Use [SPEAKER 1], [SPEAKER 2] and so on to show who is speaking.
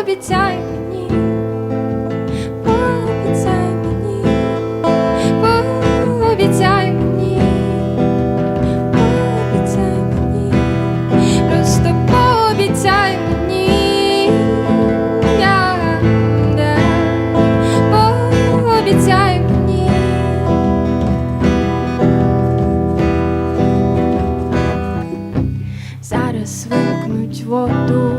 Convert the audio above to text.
[SPEAKER 1] пообіцяй мені, пообіцяй мені, пообіцяй мені, пообіцяй мені, просто пообіцяй мені, пообіцяй мені. Зараз викнуть воду.